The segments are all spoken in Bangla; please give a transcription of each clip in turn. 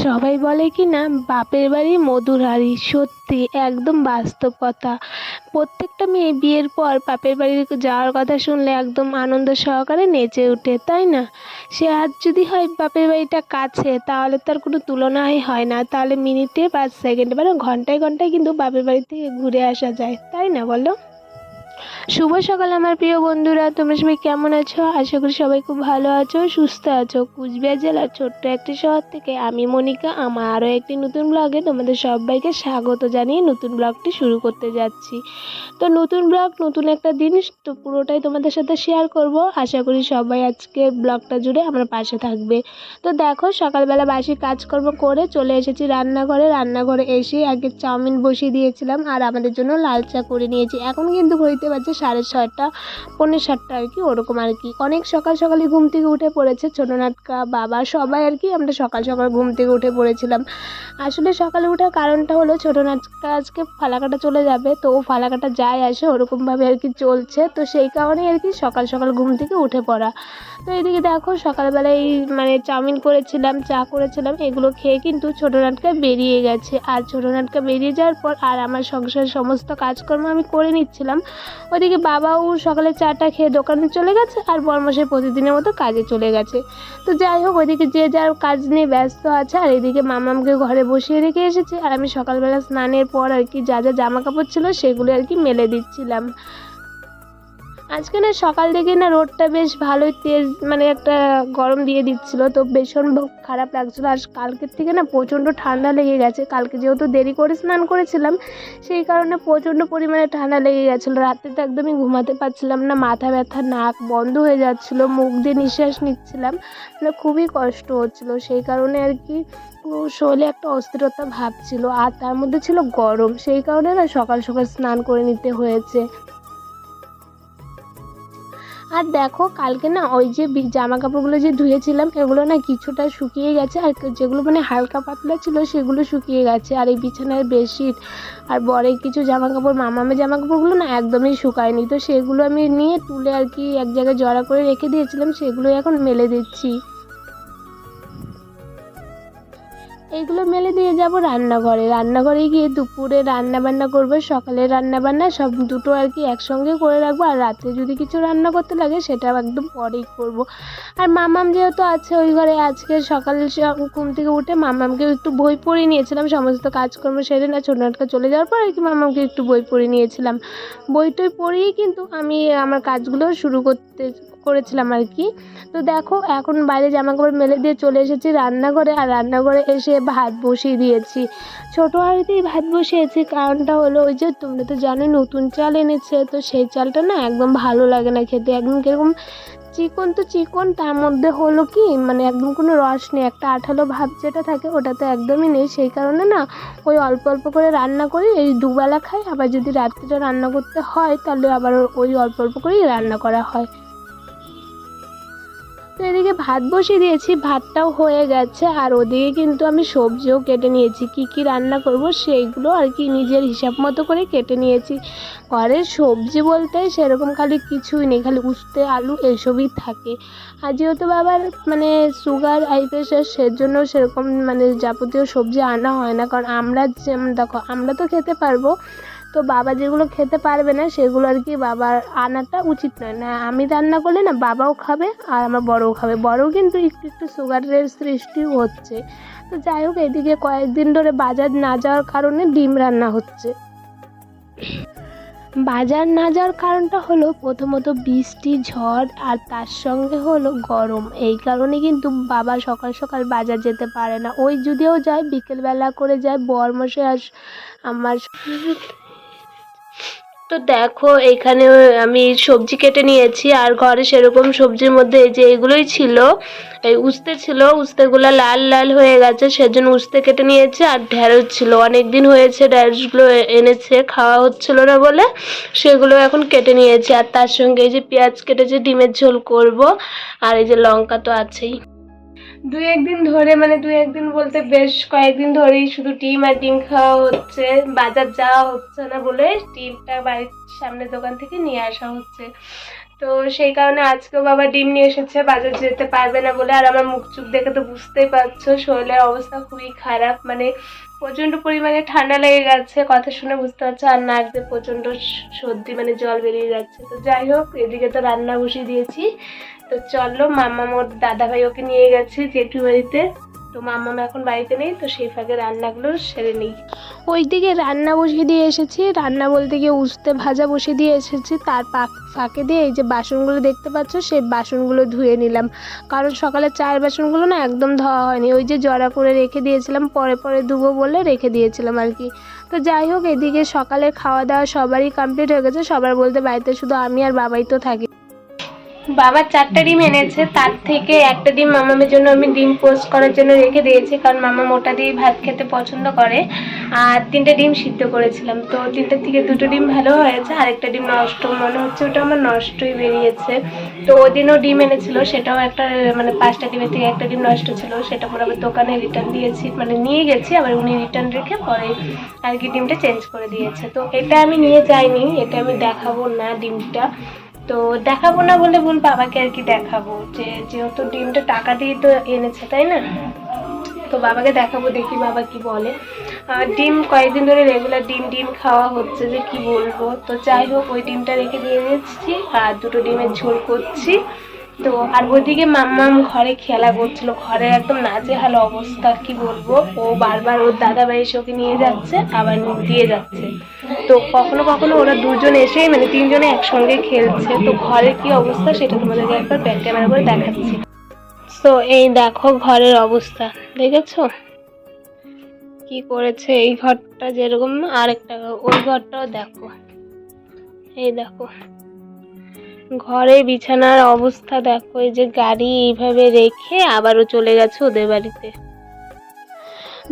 সবাই বলে কি না, বাপের বাড়ি মধুর হাঁড়ি, সত্যি একদম বাস্তব কথা প্রত্যেকটা মেয়ে বিয়ের পর বাপের বাড়ি যাওয়ার কথা শুনলে একদম আনন্দ সহকারে নেচে ওঠে, তাই না? সে আজ যদি হয় বাপের বাড়িটা কাছে, তাহলে তার কোনো তুলনাই হয় না। তাহলে মিনিটে পাঁচ সেকেন্ডে মানে ঘন্টায় ঘন্টায় কিন্তু বাপের বাড়ি থেকে ঘুরে আসা যায়, তাই না বলো? শুভ সকাল আমার প্রিয় বন্ধুরা, তোমরা সবাই কেমন আছো? আশা করি সবাই খুব ভালো আছো, সুস্থ আছো। কুচবিহার জেলার ছোট্ট একটি শহর থেকে আমি মনিকা, আমার আরও একটি নতুন ব্লগে তোমাদের সবাইকে স্বাগত জানিয়ে নতুন ব্লগটি শুরু করতে যাচ্ছি। তো নতুন ব্লগ নতুন একটা দিন, তো পুরোটাই তোমাদের সাথে শেয়ার করব। আশা করি সবাই আজকে ব্লগটা জুড়ে আমার পাশে থাকবে। তো দেখো, সকালবেলা বাসি কাজকর্ম করে চলে এসেছি রান্নাঘরে। রান্নাঘরে এসে আগে চাউমিন বসিয়ে দিয়েছিলাম, আর আমাদের জন্য লাল চা করে নিয়েছি। এখন কিন্তু ঘড়িতে বাজছে সাড়ে ছয়টা, পৌনে সাতটা আর কি, ওরকম আর কি। অনেক সকাল সকালে ঘুম থেকে উঠে পড়েছে ছোটো নাটকা বাবা। সবাই আর কি আমরা সকাল সকাল ঘুম থেকে উঠে পড়েছিলাম। আসলে সকালে ওঠার কারণটা হলো ছোটো নাটকা আজকে ফালাকাটা চলে যাবে, তো ও ফালাকাটা যায় আসে, ওরকমভাবে আর কি চলছে। তো সেই কারণেই আর কি সকাল সকাল ঘুম থেকে উঠে পড়া। তো এদিকে দেখো সকালবেলায় মানে চাউমিন করেছিলাম, চা করেছিলাম, এগুলো খেয়ে কিন্তু ছোটো নাটকা বেরিয়ে গেছে। আর ছোটো নাটকা বেরিয়ে যাওয়ার পর আর আমার সংসারের সমস্ত কাজকর্ম আমি করে নিচ্ছিলাম। ওদিকে বাবাও সকালে চাটা খেয়ে দোকানে চলে গেছে আর বর্মশাই প্রতিদিনের মতো কাজে চলে গেছে। তো যাই হোক ওইদিকে যে যার কাজ নিয়ে ব্যস্ত আছে আর এদিকে মামামকে ঘরে বসিয়ে রেখে এসেছে। আর আমি সকালবেলা স্নানের পর আর কি যা যা জামা কাপড় ছিল সেগুলো আর কি মেলে দিচ্ছিলাম। আজকে না সকাল থেকে না রোদটা বেশ ভালোই তেজ মানে একটা গরম দিয়ে দিচ্ছিল, তো ভীষণ খারাপ লাগছিল। আর কালকের থেকে না প্রচণ্ড ঠান্ডা লেগে গেছে। কালকে যেহেতু দেরি করে স্নান করেছিলাম, সেই কারণে প্রচণ্ড পরিমাণে ঠান্ডা লেগে গেছিল। রাত্রে তো একদমই ঘুমাতে পারছিলাম না, মাথা ব্যথা, নাক বন্ধ হয়ে যাচ্ছিল, মুখ দিয়ে নিঃশ্বাস নিচ্ছিলাম। মানে খুবই কষ্ট হচ্ছিল, সেই কারণে আর কি শরীরে একটা অস্থিরতা ভাব ছিল, আর তার মধ্যে ছিল গরম। সেই কারণে না সকাল সকাল স্নান করে নিতে হয়েছে। আর দেখো, কালকে না ওই যে জামা কাপড়গুলো যে ধুয়েছিলাম, এগুলো না কিছুটা শুকিয়ে গেছে, আর যেগুলো মানে হালকা পাতলা ছিল, সেগুলো শুকিয়ে গেছে। আর এই বিছানার বেডশিট আর বরের কিছু জামা কাপড় মামামের জামা কাপড়গুলো না একদমই শুকায়নি। তো সেগুলো আমি নিয়ে তুলে আর কি এক জায়গায় জড়া করে রেখে দিয়েছিলাম সেগুলো এখন মেলে দিচ্ছি। এইগুলো মেলে দিয়ে যাব রান্নাঘরে। রান্নাঘরে গিয়ে দুপুরে রান্না বান্না করব সকালে রান্না বান্না সব দুটো আর কি একসঙ্গে করে রাখব। আর রাত্রে যদি কিছু রান্না করতে লাগে, সেটা একদম পরেই করব। আর মামাম যেহেতু আছে ওই ঘরে, আজকে সকাল ঘুম থেকে উঠে মামামকে একটু বই পড়ে নিয়েছিলাম। সমস্ত কাজকর্ম সেরে না ছোটো নাটকা চলে যাওয়ার পর আর কি মামামকে একটু বই পড়ে নিয়েছিলাম। বই টই পড়েই কিন্তু আমি আমার কাজগুলো শুরু করতে করেছিলাম আর কি। তো দেখো, এখন বাইরে জামা কাপড় মেলে দিয়ে চলে এসেছি রান্নাঘরে আর রান্নাঘরে এসে ভাত বসিয়ে দিয়েছি। ছোটো হাঁড়িতেই ভাত বসিয়েছি, কারণটা হলো ওই যে তোমরা তো জানোই নতুন চাল এনেছে, তো সেই চালটা না একদম ভালো লাগে না খেতে। একদম কীরকম চিকন তো চিকন, তার মধ্যে হলো কি মানে একদম কোনো রস নেই। একটা আঠালো ভাব যেটা থাকে ওটা তো একদমই নেই। সেই কারণে না ওই অল্প অল্প করে রান্না করি, এই দুবেলা খাই। আবার যদি রাত্রিটা রান্না করতে হয়, তাহলে আবার ওই অল্প অল্প করেই রান্না করা হয়। তো এদিকে ভাত বসিয়ে দিয়েছি, ভাতটাও হয়ে গেছে। আর ওদিকে কিন্তু আমি সবজিও কেটে নিয়েছি। কি কি রান্না করব সেইগুলো আর কি নিজের হিসাব মতো করে কেটে নিয়েছি। ঘরের সবজি বলতে সেরকম খালি কিছুই নেই, খালি উস্তে আলু এসবই থাকে। আর যেহেতু বাবার মানে সুগার হাই প্রেশার সেজন্য সেরকম মানে যাবতীয় সবজি আনা হয় না। কারণ আমরা যেমন দেখো, আমরা তো খেতে পারব তো বাবা যেগুলো খেতে পারবে না, সেগুলো আর কি বাবার আনাটা উচিত নয়। না, আমি রান্না করলে না বাবাও খাবে আর আমার বড়ও খাবে। বড়ও কিন্তু একটু একটু সুগারের সৃষ্টি হচ্ছে। তো যাই হোক, এদিকে কয়েকদিন ধরে বাজার না যাওয়ার কারণে ডিম রান্না হচ্ছে। বাজার না যাওয়ার কারণটা হলো প্রথমত বৃষ্টি, ঝড় আর তার সঙ্গে হলো গরম। এই কারণে কিন্তু বাবা সকাল সকাল বাজার যেতে পারে না। ওই যদিও যায়, বিকেলবেলা করে যায় বর বরমশাই আর আমার তো দেখো, এখানে আমি সবজি কেটে নিয়েছি আর ঘরে সেরকম সবজির মধ্যে এই যে এগুলোই ছিল, এই উস্তে ছিল, উস্তেগুলো লাল লাল হয়ে গেছে, সেজন্য উস্তে কেটে নিয়েছি আর ঢ্যাঁড়স ছিল। অনেক দিন হয়েছে ঢ্যাঁড়সগুলো এ- এনেছে, খাওয়া হচ্ছিল না বলে সেগুলো এখন কেটে নিয়েছি। আর তার সঙ্গে এই যে পেঁয়াজ কেটেছে, ডিমের ঝোল করব, আর এই যে লঙ্কা তো আছেই। দুই একদিন ধরে মানে দুই একদিন বলতে বেশ কয়েকদিন ধরেই শুধু ডিম আর ডিম খাওয়া হচ্ছে, বাজার যাওয়া হচ্ছে না বলে ডিমটা বাড়ির সামনে দোকান থেকে নিয়ে আসা হচ্ছে। তো সেই কারণে আজকেও বাবা ডিম নিয়ে এসেছে, বাজার যেতে পারবে না বলে। আর আমার মুখ চুখ দেখে তো বুঝতেই পারছ, শরীরের অবস্থা খুবই খারাপ মানে প্রচণ্ড পরিমাণে ঠান্ডা লেগে গেছে। কথা শুনে বুঝতে পারছ, আর নাক দিয়ে প্রচণ্ড সর্দি মানে জল বেরিয়ে যাচ্ছে। তো যাই হোক, এদিকে তো রান্না বসিয়ে দিয়েছি। তো চলো মাম্মা মোর দাদা ভাই ওকে নিয়ে গেছে জেঠু বাড়িতে তো মাম্মাম এখন বাড়িতে নেই, তো সেই ফাঁকে রান্নাগুলো সেরে নিই। ওইদিকে রান্না বসিয়ে দিয়ে এসেছি। রান্না বলতে গিয়ে উস্তে ভাজা বসিয়ে দিয়ে এসেছি। তার ফাঁকে দিয়ে এই যে বাসনগুলো দেখতে পাচ্ছ, সেই বাসনগুলো ধুয়ে নিলাম। কারণ সকালে চায়ের বাসনগুলো না একদম ধোয়া হয়নি। ওই যে জড়া করে রেখে দিয়েছিলাম, পরে পরে ধুবো বলে রেখে দিয়েছিলাম আর কি। তো যাই হোক, এদিকে সকালে খাওয়া দাওয়া সবারই কমপ্লিট হয়ে গেছে। সবার বলতে বাড়িতে শুধু আমি আর বাবাই তো থাকি। বাবা চারটা ডিম এনেছে, তার থেকে একটা ডিম মামামের জন্য আমি ডিম পোস্ট করার জন্য রেখে দিয়েছি, কারণ মামা মোটা দিয়ে ভাত খেতে পছন্দ করে। আর তিনটে ডিম সিদ্ধ করেছিলাম। তো তিনটের থেকে দুটো ডিম ভালো হয়েছে আর একটা ডিম নষ্ট। মনে হচ্ছে ওটা আমার নষ্টই বেরিয়েছে। তো ওই দিনও ডিম এনেছিল, সেটাও একটা মানে পাঁচটা ডিমের থেকে একটা ডিম নষ্ট ছিল, সেটা পরে আবার দোকানে রিটার্ন দিয়েছি মানে নিয়ে গেছি, আবার উনি রিটার্ন রেখে পরে আর কি ডিমটা চেঞ্জ করে দিয়েছে। তো এটা আমি নিয়ে যাইনি, এটা আমি দেখাবো না ডিমটা। তো দেখাবো না বলে বল বাবাকে আর কি দেখাবো যে যেহেতু ডিমটা টাকা দিয়ে তো এনেছে তাই না? তো বাবাকে দেখাবো দেখি বাবা কি বলে। আর ডিম কয়েকদিন ধরে রেগুলার ডিম ডিম খাওয়া হচ্ছে যে কি বলব। তো যাই হোক ওই ডিমটা রেখে দিয়ে দিচ্ছি আর দুটো ডিমের ঝোল করছি। তো আর ওইদিকে মাম্মাম ঘরে খেলা করছিল। ঘরে একদম নাজেহাল অবস্থা, কি বলব? ও বারবার ওর দাদা ভাই ওকে নিয়ে যাচ্ছে, আবার দিয়ে যাচ্ছে। তো কখনো কখনো ওরা দুজন এসেই মানে তিনজনে একসঙ্গে খেলছে। তো ঘরের কি অবস্থা সেটা তোমাদেরকে একবার ব্যাক ক্যামেরা করে দেখাচ্ছি। তো এই দেখো ঘরের অবস্থা, দেখেছ? কি করেছে এই ঘরটা যেরকম আরেকটা, ওই ঘরটাও দেখো। এই দেখো। ঘরে বিছানার অবস্থা দেখো, এই যে গাড়ি এইভাবে রেখে আবারও চলে গেছে ওদের বাড়িতে।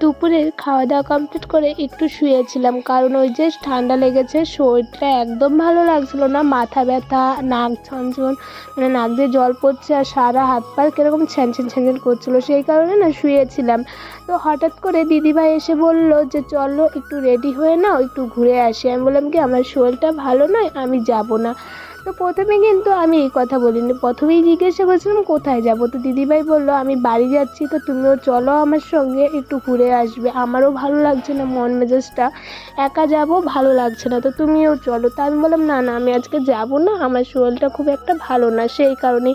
দুপুরের খাওয়া দাওয়া কমপ্লিট করে একটু শুয়েছিলাম, কারণ ওই যে ঠান্ডা লেগেছে, শরীরটা একদম ভালো লাগছিল না, মাথা ব্যথা, নাক ছনছন মানে নাক দিয়ে জল পড়ছে আর সারা হাত পা কীরকম ছ্যানছ্যান ছ্যানছ্যান করছিল, সেই কারণে না শুয়েছিলাম। তো হঠাৎ করে দিদিভাই এসে বলল যে, চলো একটু রেডি হয়ে নাও, একটু ঘুরে আসি। আমি বললাম কি, আমার শরীরটা ভালো নয়, আমি যাব না। তো প্রথমে কিন্তু আমি এই কথা বলিনি। প্রথমেই জিজ্ঞাসা করছিলাম, কোথায় যাব? তো দিদিভাই বলল, আমি বাড়ি যাচ্ছি, তো তুমিও চলো আমার সঙ্গে, একটু ঘুরে আসবে। আমারও ভালো লাগছে না মন মেজাজটা। একা যাব, ভালো লাগছে না, তো তুমিও চলো। তা আমি বললাম, না না, আমি আজকে যাব না, আমার শরীরটা খুব একটা ভালো না, সেই কারণে।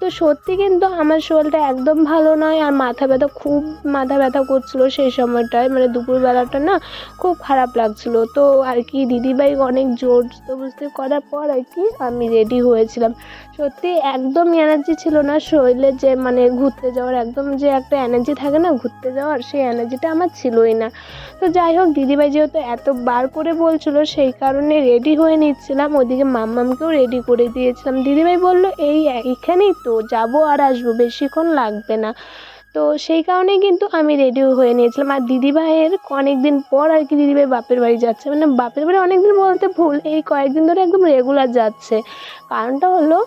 তো সত্যি কিন্তু আমার শরীরটা একদম ভালো নয়, আর মাথা ব্যথা খুব, মাথা ব্যথা করছিল সেই সময়টায়। মানে দুপুরবেলাটা না খুব খারাপ লাগছিল। তো আর কি, দিদিভাই অনেক জোর তো বুঝতে করার পর আর কি আমি রেডি হয়েছিলাম। সত্যি একদম এনার্জি ছিল না, শরীরে যে মানে ঘুরতে যাওয়ার একদম যে একটা এনার্জি থাকে না, ঘুরতে যাওয়ার সেই এনার্জিটা আমার ছিলই না। তো যাই হোক, দিদিভাই যেহেতু এত বার করে বলছিল, সেই কারণে রেডি হয়ে নিচ্ছিলাম। ওদিকে মাম্মামকেও রেডি করে দিয়েছিলাম। দিদিভাই বলল, এই, এইখানেই তো, যাব আর আসব, বেশিক্ষণ লাগবে না। তো সেই কারণেই কিন্তু আমি রেডি হয়ে নিয়েছিলাম। আর দিদিভাইয়ের অনেক দিন পর আর কি দিদিভাই বাপের বাড়ি যাচ্ছে। মানে বাপের বাড়ি অনেক দিন বলতে ভুল, এই কয়েকদিন ধরে একদম রেগুলার যাচ্ছে। কারণটা হলো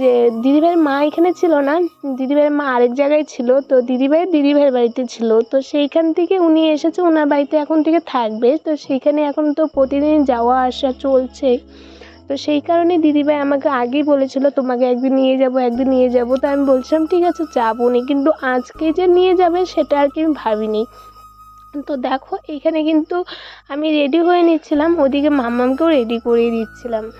যে দিদিভাইয়ের মা এখানে ছিল না, দিদিভাইয়ের মা আরেক জায়গায় ছিল। তো দিদিভাই দিদিভাইয়ের বাড়িতে ছিল। তো সেইখান থেকে উনি এসেছে ওনার বাড়িতে এখন থেকে থাকবে। তো সেইখানে এখন তো প্রতিদিন যাওয়া আসা চলছে। তো সেই কারণে দিদিভাই আমাকে আগেই বলেছিল, তোমাকে একদিন নিয়ে যাব, একদিন নিয়ে যাব। তো আমি বলছিলাম, ঠিক আছে, যাব নি। কিন্তু আজকে যে নিয়ে যাবে, সেটা আর কি আমি ভাবিনি। তো দেখো, এখানে কিন্তু আমি রেডি হয়ে নিচ্ছিলাম। ওদিকে মাম্মামকেও রেডি করিয়ে দিচ্ছিলাম।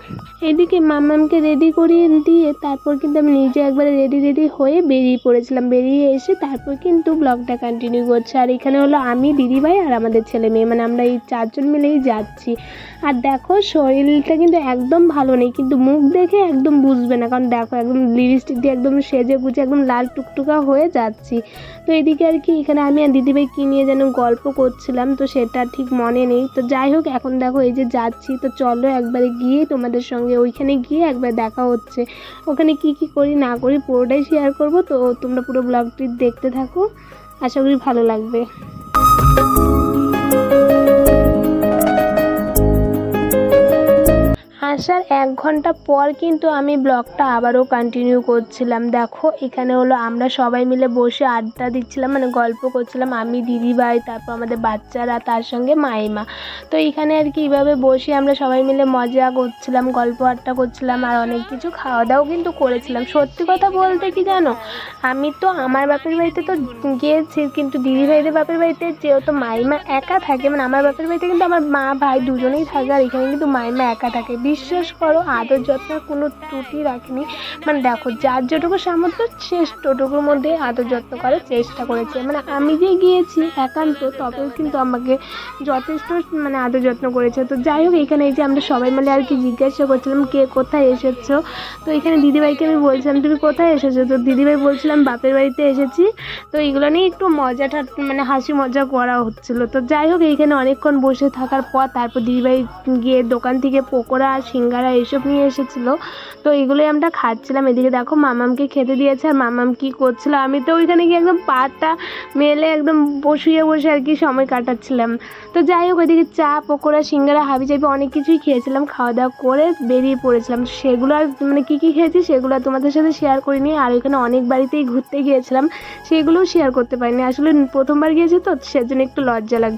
এদিকে মাম্মামকে রেডি করিয়ে দিয়ে তারপর কিন্তু আমি নিজে একবারে রেডি রেডি হয়ে বেরিয়ে পড়েছিলাম। বেরিয়ে এসে তারপর কিন্তু ব্লগটা কন্টিনিউ করছে। আর এখানে হলো আমি, দিদিভাই আর আমাদের ছেলে মেয়ে। মানে আমরা এই চারজন মিলেই যাচ্ছি। আর দেখো, শরীরটা কিন্তু একদম ভালো নেই। কিন্তু মুখ দেখে একদম বুঝবে না। কারণ দেখো, একদম লিপস্টিক দিয়ে একদম সেজে গুজে একদম লাল টুকটুকা হয়ে যাচ্ছি। তো এদিকে আর কি, এখানে আমি আর দিদিভাই কী নিয়ে যেন গল্প করছিলাম, তো সেটা ঠিক মনে নেই। তো যাই হোক, এখন দেখো এই যে যাচ্ছি, তো চলো একবারে গিয়ে তোমাদের সঙ্গে ওইখানে গিয়ে একবার দেখা হচ্ছে। ওখানে কি কি করি না করি পুরোটাই শেয়ার করব, তো তোমরা পুরো ব্লগটি দেখতে থাকো। আশা করি ভালো লাগবে। আসার এক ঘণ্টা পর কিন্তু আমি ব্লগটা আবারও কন্টিনিউ করছিলাম। দেখো, এখানে হলো আমরা সবাই মিলে বসে আড্ডা দিচ্ছিলাম মানে গল্প করছিলাম, আমি দিদিভাই, তারপর আমাদের বাচ্চারা, তার সঙ্গে মাইমা। তো এখানে আর কি এইভাবে বসে আমরা সবাই মিলে মজা করছিলাম, গল্প আড্ডা করছিলাম আর অনেক কিছু খাওয়া দাওয়াও কিন্তু করেছিলাম। সত্যি কথা বলতে কি জানো, আমি তো আমার বাপের বাড়িতে তো গিয়েছি, কিন্তু দিদিভাইদের বাপের বাড়িতে যেহেতু মাইমা একা থাকে মানে আমার বাপের বাড়িতে কিন্তু আমার মা ভাই দুজনেই থাকে, আর এখানে কিন্তু মাইমা একা থাকে। বিশ্বাস করো, আদর যত্নের কোনো ত্রুটি রাখেনি। মানে দেখো, যার যেটুকু সামর্থ্য শেষ টোটুকুর মধ্যে আদর যত্ন করার চেষ্টা করেছে। মানে আমি যে গিয়েছি একান্ত, তবেও কিন্তু আমাকে যথেষ্ট মানে আদর যত্ন করেছে। তো যাই হোক, এখানে এই যে আমরা সবাই মিলে আর কি জিজ্ঞাসা করছিলাম, কে কোথায় এসেছ? তো এখানে দিদিভাইকে আমি বলছিলাম, তুমি কোথায় এসেছ? তো দিদিভাই বলছিলাম, বাপের বাড়িতে এসেছি। তো এইগুলো নিয়ে একটু মজাটা মানে হাসি মজা করা হচ্ছিল। তো যাই হোক এইখানে অনেকক্ষণ বসে থাকার পর তারপর দিদিভাই গিয়ে দোকান থেকে পকোড়া সিঙ্গারা এইসব নিয়ে এসেছিল। তো এগুলোই আমরা খাচ্ছিলাম। এদিকে দেখো মামামকে খেতে দিয়েছে আর মামাম কী করছিল? আমি তো ওইখানে গিয়ে একদম পাটা মেলে একদম বসিয়ে বসে আর কি সময় কাটাচ্ছিলাম। তো যাই হোক ওইদিকে চা, পকোড়া, সিঙ্গারা, হাবি জাবি অনেক কিছুই খেয়েছিলাম। খাওয়া দাওয়া করে বেরিয়ে পড়েছিলাম। সেগুলো আর মানে কী কী খেয়েছি সেগুলো তোমাদের সাথে শেয়ার করিনি। আর ওইখানে অনেক বাড়িতেই ঘুরতে গিয়েছিলাম। সেগুলোও শেয়ার করতে পারিনি। আসলে প্রথমবার গিয়েছি তো, সেজন্য একটু লজ্জা লাগছে।